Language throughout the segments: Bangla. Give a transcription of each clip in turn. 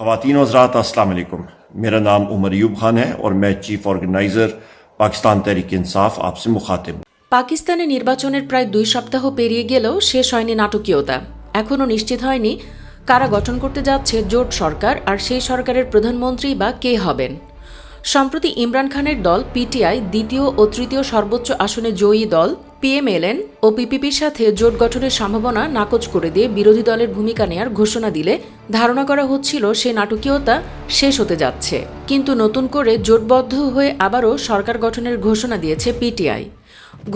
खातन हजरात अस्सलाम वालेकुम मेरा नाम उमर यूब खान है और मैं चीफ ऑर्गेनाइज़र पाकिस्तान तहरीक इंसाफ आपसे मुखातिब हूँ। পাকিস্তানে নির্বাচনের প্রায় দুই সপ্তাহ পেরিয়ে গেলেও শেষ হয়নি নাটকীয়তা এখনও নিশ্চিত হয়নি কারা গঠন করতে যাচ্ছে জোট সরকার আর সেই সরকারের প্রধানমন্ত্রী বা কে হবেন সম্প্রতি ইমরান খানের দল পিটিআই দ্বিতীয় ও তৃতীয় সর্বোচ্চ আসনে জয়ী দল পিএমএলএন ও পিপিপির সাথে জোট গঠনের সম্ভাবনা নাকচ করে দিয়ে বিরোধী দলের ভূমিকা নেয়ার ঘোষণা দিলে ধারণা করা হচ্ছিল সে নাটকীয়তা শেষ হতে যাচ্ছে। কিন্তু নতুন করে জোটবদ্ধ হয়ে আবারও সরকার গঠনের ঘোষণা দিয়েছে পিটিআই।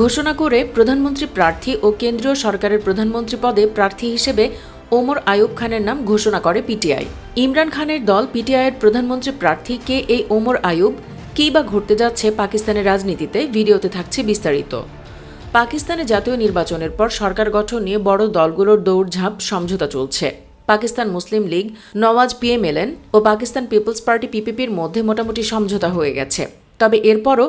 ঘোষণা করে প্রধানমন্ত্রী প্রার্থী ও কেন্দ্রীয় সরকারের প্রধানমন্ত্রী পদে প্রার্থী হিসেবে ওমর আয়ুব খানের নাম ঘোষণা করে পিটিআই। ইমরান খানের দল পিটিআইয়ের প্রধানমন্ত্রী প্রার্থী কে এই ওমর আয়ুব, কী বা ঘটতে যাচ্ছে পাকিস্তানের রাজনীতিতে, ভিডিওতে থাকছে বিস্তারিত। পাকিস্তানে জাতীয় নির্বাচনের পর সরকার গঠন নিয়ে বড় দলগুলোর দৌড়ঝাঁপ, সমঝোতা চলছে। পাকিস্তান মুসলিম লীগ, নওয়াজ পিএমএলএন ও পাকিস্তান পিপলস পার্টি পিপিপির মধ্যে মোটামুটি সমঝোতা হয়ে গেছে। তবে এরপরও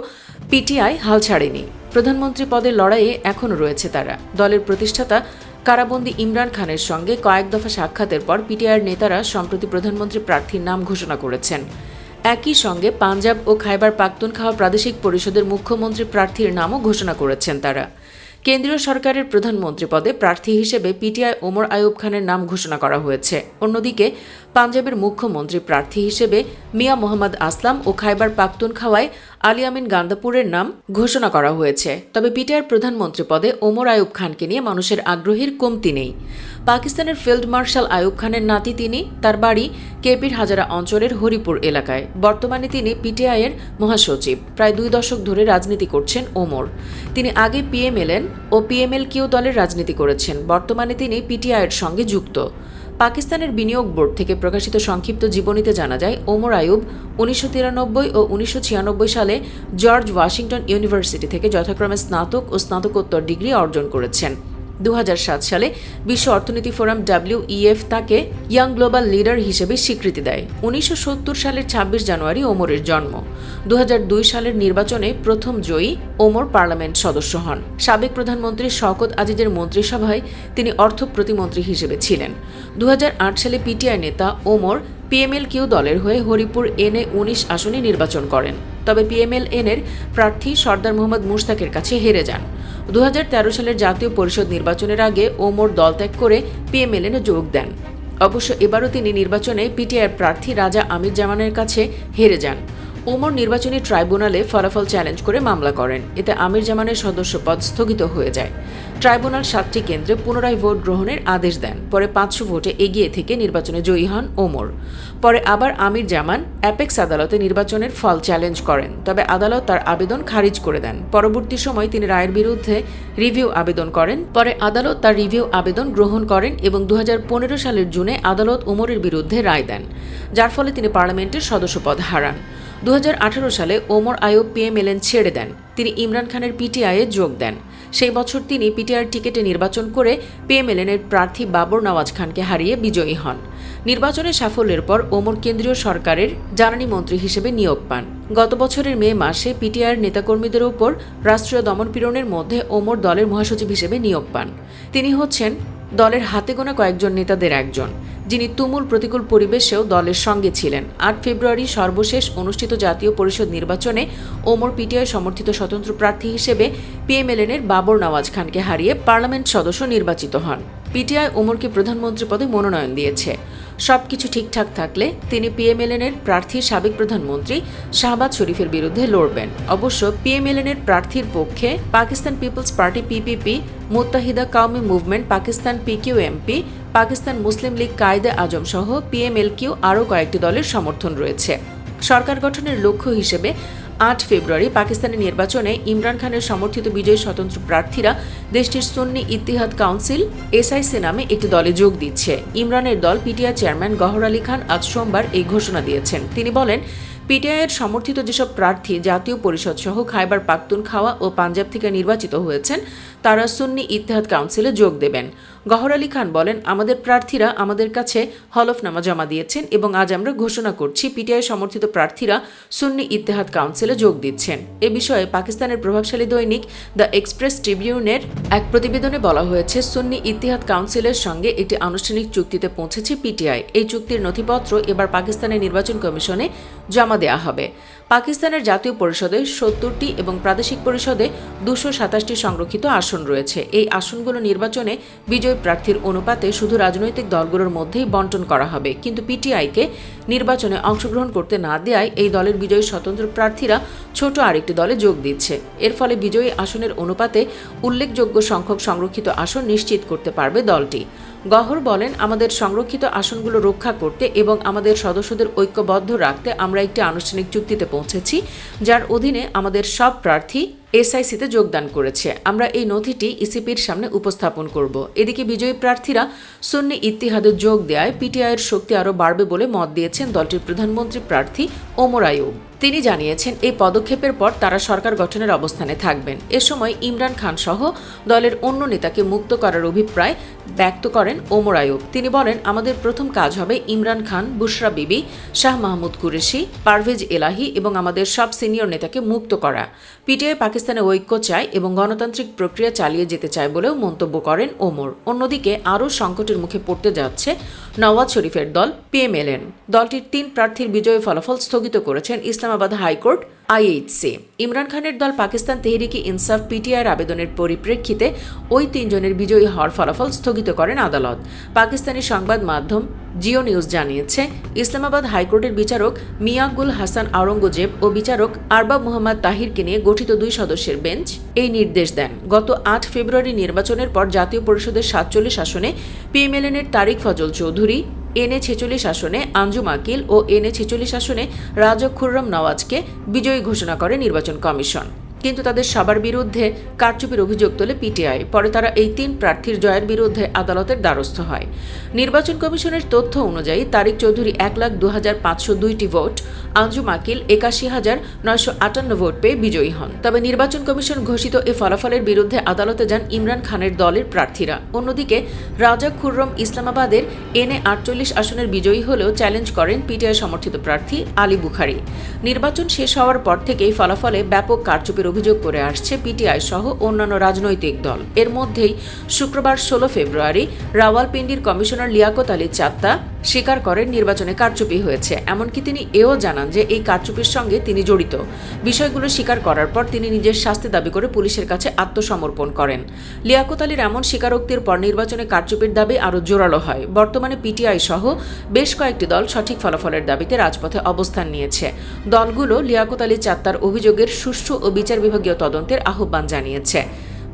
পিটিআই হাল ছাড়েনি। প্রধানমন্ত্রী পদের লড়াইয়ে এখনও রয়েছে তারা। দলের প্রতিষ্ঠাতা কারাবন্দি ইমরান খানের সঙ্গে কয়েক দফা সাক্ষাতের পর পিটিআইয়ের নেতারা সম্প্রতি প্রধানমন্ত্রী প্রার্থীর নাম ঘোষণা করেছেন। একই সঙ্গে পাঞ্জাব ও খাইবার পাখতুনখাওয়া প্রাদেশিক পরিষদের মুখ্যমন্ত্রী প্রার্থীর নামও ঘোষণা করেছেন তারা। কেন্দ্রীয় সরকারের প্রধানমন্ত্রী পদে প্রার্থী হিসেবে পিটিআই ওমর আয়ুব খানের নাম ঘোষণা করা হয়েছে। অন্যদিকে, পাঞ্জাবের মুখ্যমন্ত্রী প্রার্থী হিসেবে মিয়া মোহাম্মদ আসলাম ও খাইবার পাখতুনখাওয়ায় আলী আমিন গান্দাপুরের নাম ঘোষণা করা হয়েছে। তবে পিটিআর প্রধানমন্ত্রী পদে ওমর আয়ুব খানকে নিয়ে মানুষের আগ্রহের কমতি নেই। পাকিস্তানের ফিল্ড মার্শাল আয়ুব খানের নাতি তিনি, তার বাড়ি কেপির হাজারা অঞ্চলের হরিপুর এলাকায়। বর্তমানে তিনি পিটিআইয়ের মহাসচিব। প্রায় দুই দশক ধরে রাজনীতি করছেন ওমর। তিনি আগে পিএমএলএন ও পিএমএল কিউ দলের রাজনীতি করেছেন। বর্তমানে তিনি পিটিআইয়ের সঙ্গে যুক্ত। পাকিস্তানের বিনিয়োগ বোর্ড থেকে প্রকাশিত সংক্ষিপ্ত জীবনীতে জানা যায়, ওমর আয়ুব উনিশশো তিরানব্বই ও উনিশশো ছিয়ানব্বই সালে জর্জ ওয়াশিংটন ইউনিভার্সিটি থেকে যথাক্রমে স্নাতক ও স্নাতকোত্তর ডিগ্রি অর্জন করেছেন। দু হাজার সাত সালে বিশ্ব অর্থনীতি ফোরাম ডাব্লিউইএফ তাকে ইয়াং গ্লোবাল লিডার হিসেবে স্বীকৃতি দেয়। উনিশশো সত্তর সালের ২৬ জানুয়ারি ওমরের জন্ম। দু হাজার দুই সালের নির্বাচনে প্রথম জয়ী ওমর পার্লামেন্ট সদস্য হন। সাবেক প্রধানমন্ত্রী শওকত আজিজের মন্ত্রিসভায় তিনি অর্থ প্রতিমন্ত্রী হিসেবে ছিলেন। দু হাজার আট সালে পিটিআই নেতা ওমর পিএমএল কিউ দলের হয়ে হরিপুর এনে উনিশ আসনে নির্বাচন করেন। তবে পিএমএলএন এর প্রার্থী সর্দার মোহাম্মদ মুশতাকের কাছে হেরে যান। দু হাজার তেরো সালের জাতীয় পরিষদ নির্বাচনের আগে ওমর দল ত্যাগ করে পিএমএলএনে যোগ দেন। অবশ্য এবারও তিনি নির্বাচনে পিটিআর প্রার্থী রাজা আমির জামানের কাছে হেরে যান। ওমর নির্বাচনী ট্রাইব্যুনালে ফলাফল চ্যালেঞ্জ করে মামলা করেন। এতে আমির জামানের সদস্য পদ স্থগিত হয়ে যায়। ট্রাইব্যুনাল সাতটি কেন্দ্রে পুনরায় ভোট গ্রহণের আদেশ দেন। পরে পাঁচশো ভোটে এগিয়ে থেকে নির্বাচনে জয়ী হন ওমর। পরে আবার আমির জামান অ্যাপেক্স আদালতে নির্বাচনের ফল চ্যালেঞ্জ করেন। তবে আদালত তার আবেদন খারিজ করে দেন। পরবর্তী সময় তিনি রায়ের বিরুদ্ধে রিভিউ আবেদন করেন। পরে আদালত তার রিভিউ আবেদন গ্রহণ করেন এবং দু হাজার পনেরো সালের জুনে আদালত ওমরের বিরুদ্ধে রায় দেন, যার ফলে তিনি পার্লামেন্টের সদস্যপদ হারান। দু হাজার আঠারো সালে ওমর আয়ুব পিএমএলএন ছেড়ে দেন। তিনি ইমরান খানের পিটিআইয়ে যোগ দেন। সেই বছর তিনি পিটিআর টিকেটে নির্বাচন করে পিএমএলএনের প্রার্থী বাবর নওয়াজ খানকে হারিয়ে বিজয়ী হন। নির্বাচনে সাফল্যের পর ওমর কেন্দ্রীয় সরকারের জ্বালানি মন্ত্রী হিসেবে নিয়োগ পান। গত বছরের মে মাসে পিটিআর নেতাকর্মীদের উপর রাষ্ট্রীয় দমনপীড়নের মধ্যে ওমর দলের মহাসচিব হিসেবে নিয়োগ পান। তিনি হচ্ছেন দলের হাতে গোনা কয়েকজন নেতাদের একজন। যিনি তুমুল প্রতিকূল পরিবেশেও দলের সঙ্গে ছিলেন। আট ফেব্রুয়ারি সর্বশেষ অনুষ্ঠিত জাতীয় পরিষদ নির্বাচনে ওমর পিটিআই সমর্থিত স্বতন্ত্র প্রার্থী হিসেবে পিএমএলএনের বাবর নওয়াজ খানকে হারিয়ে পার্লামেন্ট সদস্য নির্বাচিত হন। পিটিআই ওমরকে প্রধানমন্ত্রী পদে মনোনয়ন দিয়েছে। সবকিছু ঠিকঠাক থাকলে তিনি পিএমএলএনের প্রার্থী সাবেক প্রধানমন্ত্রী শাহবাজ শরীফের বিরুদ্ধে লড়বেন। অবশ্য পিএমএলএনের প্রার্থীর পক্ষে পাকিস্তান পিপলস পার্টি পিপিপি, মুত্তাহিদা কাউমি মুভমেন্ট, পাকিস্তান পিকিউএমপি পাকিস্তান মুসলিম লীগ কায়দে আজম সহ পিএমএলকিউ আরও কয়েকটি দলের সমর্থন রয়েছে। সরকার গঠনের লক্ষ্য হিসেবে আট ফেব্রুয়ারি পাকিস্তানের নির্বাচনে ইমরান খানের সমর্থিত বিজয়ী স্বতন্ত্র প্রার্থীরা দেশটির সুন্নি ইতিহাদ কাউন্সিল, এসআইসি নামে একটি দলে যোগ দিচ্ছে। ইমরানের দল পিটিআর চেয়ারম্যান গহর আলী খান আজ সোমবার এই ঘোষণা দিয়েছেন। তিনি বলেন, পিটিআইয়ের সমর্থিত যেসব প্রার্থী জাতীয় পরিষদ সহ খাইবার পাখতুনখাওয়া ও পাঞ্জাব থেকে নির্বাচিত হয়েছেন, তারা সুন্নি ইতিহাদ কাউন্সিলে যোগ দেবেন। গহর আলী খান বলেন, আমাদের প্রার্থীরা আমাদের কাছে হলফনামা জমা দিয়েছেন এবং আজ আমরা ঘোষণা করছি, পিটিআই সমর্থিত প্রার্থীরা সুন্নি ইত্তেহাদ কাউন্সিলে যোগ দিচ্ছেন। এ বিষয়ে পাকিস্তানের প্রভাবশালী দৈনিক দ্য এক্সপ্রেস ট্রিবিউনের এক প্রতিবেদনে বলা হয়েছে, সুন্নি ইতিহাদ কাউন্সিলের সঙ্গে একটি আনুষ্ঠানিক চুক্তিতে পৌঁছেছে পিটিআই। এই চুক্তির নথিপত্র এবার পাকিস্তানের নির্বাচন কমিশনে জমা দেওয়া হবে। পাকিস্তানের জাতীয় পরিষদে সত্তরটি এবং প্রাদেশিক পরিষদে দুশো সাতাশটি সংরক্ষিত আসন রয়েছে। এই আসনগুলো নির্বাচনে বিজয়ী প্রার্থীর অনুপাতে শুধু রাজনৈতিক দলগুলোর মধ্যেই বন্টন করা হবে। কিন্তু পিটিআইকে নির্বাচনে অংশগ্রহণ করতে না দেওয়ায় এই দলের বিজয়ী স্বতন্ত্র প্রার্থীরা ছোট আরেকটি দলে যোগ দিচ্ছে। এর ফলে বিজয়ী আসনের অনুপাতে উল্লেখযোগ্য সংখ্যক সংরক্ষিত আসন নিশ্চিত করতে পারবে দলটি। গহর বলেন, আমাদের সংরক্ষিত আসনগুলো রক্ষা করতে এবং আমাদের সদস্যদের ঐক্যবদ্ধ রাখতে আমরা একটি আনুষ্ঠানিক চুক্তিতে পৌঁছেছি, যার অধীনে আমাদের সব প্রার্থী এসআইসিতে যোগদান করেছে। আমরা এই নথিটি ইসিপির সামনে উপস্থাপন করব। এদিকে বিজয়ী প্রার্থীরা সুন্নি ইত্তিহাদে যোগ দেওয়ায় পিটিআইয়ের শক্তি আরও বাড়বে বলে মত দিয়েছেন দলটির প্রধানমন্ত্রী প্রার্থী ওমর আয়ুব। তিনি জানিয়েছেন, এই পদক্ষেপের পর তারা সরকার গঠনের অবস্থানে থাকবেন। এ সময় ইমরান খান সহ দলের অন্য নেতাকে মুক্ত করার অভিপ্রায় ব্যক্ত করেন ওমর আয়ুব। তিনি বলেন, আমাদের প্রথম কাজ হবে ইমরান খান, বুশরা বিবি, শাহ মাহমুদ কুরেশি, পারভেজ এলাহি এবং আমাদের সব সিনিয়র নেতাকে মুক্ত করা। পিটিআই পাকিস্তানে ঐক্য চায় এবং গণতান্ত্রিক প্রক্রিয়া চালিয়ে যেতে চায় বলেও মন্তব্য করেন ওমর। অন্যদিকে আরও সংকটের মুখে পড়তে যাচ্ছে নওয়াজ শরীফের দল পিএমএলএন দলটির তিন প্রার্থীর বিজয়ী ফলাফল স্থগিত করেছেন ইসলামাবাদ হাইকোর্ট। আইএইচসি। ইমরান খানের দল পাকিস্তান তেহরিকি ইনসাফ, পিটিআইয়ের আবেদনের পরিপ্রেক্ষিতে ওই তিনজনের বিজয়ী হওয়ার ফলাফল স্থগিত করেন আদালত। পাকিস্তানি সংবাদ মাধ্যম জিও নিউজ জানিয়েছে, ইসলামাবাদ হাইকোর্টের বিচারক মিয়াগুল হাসান আওরঙ্গজেব ও বিচারক আরবাব মোহাম্মদ তাহিরকে নিয়ে গঠিত দুই সদস্যের বেঞ্চ এই নির্দেশ দেন। গত আট ফেব্রুয়ারি নির্বাচনের পর জাতীয় পরিষদের সাতচল্লিশ আসনে পিএমএলএনের তারিক ফজল চৌধুরী এনএ ছেচল্লিশ আসনে আঞ্জুম আকিল ও এনএ ছেচল্লিশ আসনে রাজা খুররম নওয়াজকে বিজয়ী ঘোষণা করে নির্বাচন কমিশন। কিন্তু তাদের সবার বিরুদ্ধে কারচুপির অভিযোগ তোলে পিটিআই। পরে তারা এই তিন প্রার্থীর জয়ের বিরুদ্ধে আদালতের দ্বারস্থ হয়। নির্বাচন কমিশনের তথ্য অনুযায়ী তারিক চৌধুরী এক লাখ দু হাজার পাঁচশো দুইটি ভোট আঞ্জুম আকিল একাশি হাজার নয়শো আটান্ন ভোট পেয়ে বিজয়ী হন। তবে নির্বাচন কমিশন ঘোষিত এ ফলাফলের বিরুদ্ধে আদালতে যান ইমরান খানের দলের প্রার্থীরা। অন্যদিকে রাজা খুররম ইসলামাবাদের এনএ আটচল্লিশ আসনের বিজয়ী হলেও চ্যালেঞ্জ করেন পিটিআই সমর্থিত প্রার্থী আলী বুখারি। নির্বাচন শেষ হওয়ার পর থেকেই ফলাফলে ব্যাপক কারচুপির অভিযোগ করে আসছে পিটিআই সহ অন্যান্য রাজনৈতিক দল। এর মধ্যেই শুক্রবার ষোলো ফেব্রুয়ারি রাওয়ালপিন্ডির কমিশনার লিয়াকত আলী চাত্তা স্বীকার করেন নির্বাচনে কারচুপি হয়েছে। এমনকি তিনি এও জানান যে এই কারচুপির সঙ্গে তিনি জড়িত। বিষয়গুলো স্বীকার করার পর তিনি নিজের শাস্তি দাবি করে পুলিশের কাছে আত্মসমর্পণ করেন। লিয়াকত আলীর এমন স্বীকারোক্তির পর নির্বাচনে কারচুপির দাবি আরও জোরালো হয়। বর্তমানে পিটিআই সহ বেশ কয়েকটি দল সঠিক ফলাফলের দাবিতে রাজপথে অবস্থান নিয়েছে। দলগুলো লিয়াকত আলী চাত্তার অভিযোগের সুষ্ঠু ও বিচার বিভাগীয় তদন্তের আহ্বান জানিয়েছে।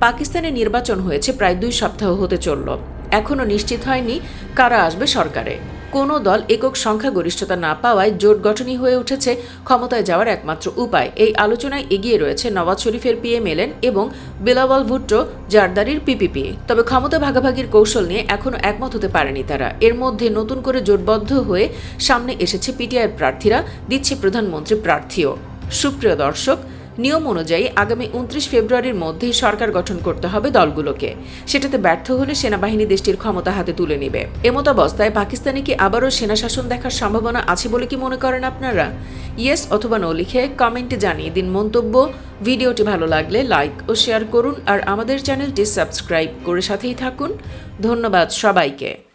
পাকিস্তানে নির্বাচন হয়েছে প্রায় দুই সপ্তাহ হতে চলল। এখনও নিশ্চিত হয়নি কারা আসবে সরকারে। কোনো দল একক সংখ্যাগরিষ্ঠতা না পাওয়ায় জোট গঠনই হয়ে উঠেছে ক্ষমতায় যাওয়ার একমাত্র উপায়। এই আলোচনায় এগিয়ে রয়েছে নওয়াজ শরীফের পিএমএলএন এবং বিলাওয়াল ভুট্টো, জারদারির পিপিপি। তবে ক্ষমতা ভাগাভাগির কৌশল নিয়ে এখনও একমত হতে পারেনি তারা। এর মধ্যে নতুন করে জোটবদ্ধ হয়ে সামনে এসেছে পিটিআইয়ের প্রার্থীরা, দিচ্ছে প্রধানমন্ত্রী প্রার্থীও। সুপ্রিয় দর্শক নিয়ম অনুযায়ী আগামী উনত্রিশ ফেব্রুয়ারির মধ্যেই সরকার গঠন করতে হবে দলগুলোকে। সেটাতে ব্যর্থ হলে সেনাবাহিনী দেশটির ক্ষমতা হাতে তুলে নেবে। এমতাবস্থায় পাকিস্তানে কি আবারও সেনা শাসন দেখার সম্ভাবনা আছে বলে কি মনে করেন আপনারা? ইয়েস অথবা নো লিখে কমেন্টে জানিয়ে দিন মন্তব্য। ভিডিওটি ভালো লাগলে লাইক ও শেয়ার করুন আর আমাদের চ্যানেলটি সাবস্ক্রাইব করে সাথেই থাকুন। ধন্যবাদ সবাইকে।